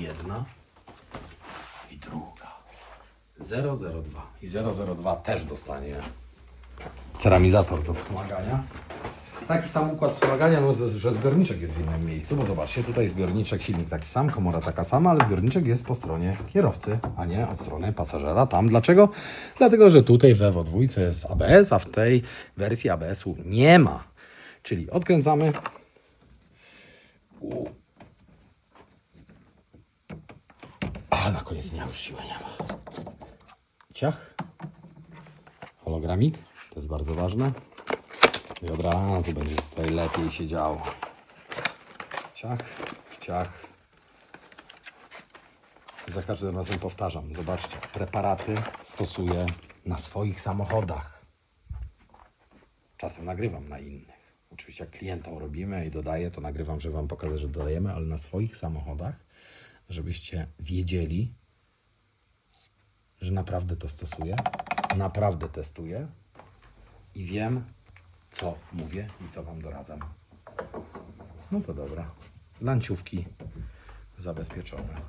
Jedna i druga. 002. I 002 też dostanie ceramizator do wspomagania. Taki sam układ wspomagania, no, że zbiorniczek jest w innym miejscu, bo zobaczcie, tutaj zbiorniczek, silnik taki sam, komora taka sama, ale zbiorniczek jest po stronie kierowcy, a nie od strony pasażera tam. Dlaczego? Dlatego, że tutaj w Evo 2 jest ABS, a w tej wersji ABS-u nie ma. Czyli odkręcamy. A na koniec nie, już siły nie ma. Ciach. Hologramik, to jest bardzo ważne. I od razu będzie tutaj lepiej się działo. Ciach, ciach. Za każdym razem powtarzam. Zobaczcie, preparaty stosuję na swoich samochodach. Czasem nagrywam na innych. Oczywiście jak klientom robimy i dodaję, to nagrywam, żeby Wam pokazać, że dodajemy, ale na swoich samochodach, żebyście wiedzieli, że naprawdę to stosuję, naprawdę testuję i wiem, co mówię i co Wam doradzam. No to dobra. Lanciówki zabezpieczone.